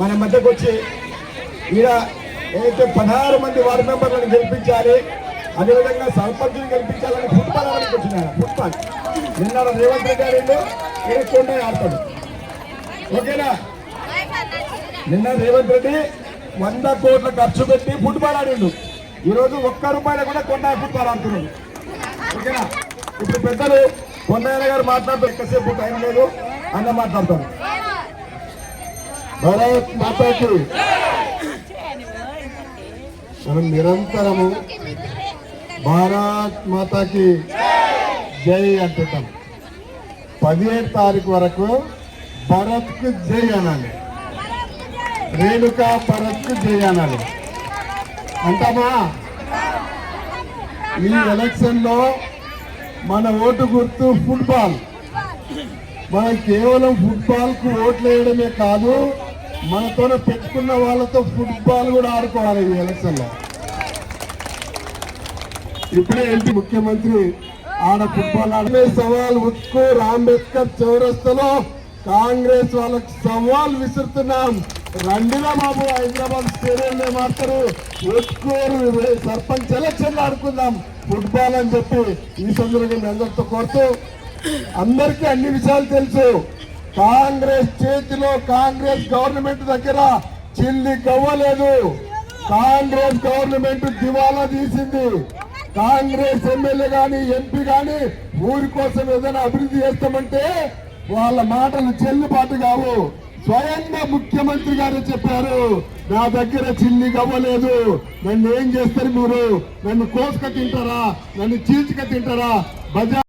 మన మధ్యకు వచ్చి ఈడ ఏదైతే పదహారు మంది వార్డు మెంబర్లను గెలిపించాలి అదేవిధంగా సర్పంచులు గెలిపించాలని ఫుట్బాల్ ఆడడానికి వచ్చిన ఫుట్బాల్. నిన్న రేవంత్ రెడ్డి గారు కొండ ఆడతాడు. ఓకేనా? నిన్న రేవంత్ రెడ్డి వంద కోట్ల ఖర్చు పెట్టి ఫుట్బాల్ ఆడిండు. ఈరోజు ఒక్క రూపాయలు కూడా కొండ ఫుట్బాల్ ఆడుతున్నాడు. ఓకేనా? ఇప్పుడు పెద్దలు కొండయ్య గారు మాట్లాడుతూ ఎక్కువసేపు టైం లేదు అన్న మాట్లాడతారు. భారత్ మాతాకి. మనం నిరంతరము భారత్ మాతాకి జై అంటుంటాం పదిహేడు తారీఖు వరకు భరత్కు జై అనాలి. రేణుకా భరత్కు జై అనాలి. అంటామా? ఈ ఎలక్షన్లో మన ఓటు గుర్తు ఫుట్బాల్. మనం కేవలం ఫుట్బాల్కు ఓట్లు వేయడమే కాదు మనతో పెట్టుకున్న వాళ్ళతో ఫుట్బాల్ కూడా ఆడుకోవాలి ఈ ఎలక్షన్లో. ఇప్పుడే ఏంటి ముఖ్యమంత్రి ఆడ ఫుట్బాల్ ఆడే సవాల్ ఉక్కు రాంబేద్కర్ చౌరస్తలో కాంగ్రెస్ వాళ్ళకి సవాల్ విసురుతున్నాం. రండిరా బాబు హైదరాబాద్ స్టేడియం మాత్రం ఉత్కూరు సర్పంచ్ ఎలక్షన్ ఆడుకుందాం. ఫుట్బాల్ అని చెప్పి ఈ సందర్భంగా అందరితో కోరుతూ అందరికీ అన్ని విషయాలు తెలుసు. కాంగ్రెస్ చేతిలో కాంగ్రెస్ గవర్నమెంట్ దగ్గర చిల్లి గవ్వలేదు. కాంగ్రెస్ గవర్నమెంట్ దివాలా తీసింది. కాంగ్రెస్ ఎమ్మెల్యే గాని ఎంపీ గాని ఊరి కోసం ఏదైనా అభివృద్ధి చేస్తామంటే వాళ్ళ మాటలు చెల్లుబాటు కావు. స్వయంగా ముఖ్యమంత్రి గారు చెప్పారు నా దగ్గర చిల్లి గవ్వలేదు. నన్ను ఏం చేస్తారు మీరు? నన్ను కోసుక తింటారా? నన్ను చీల్చుక తింటారా? బజార్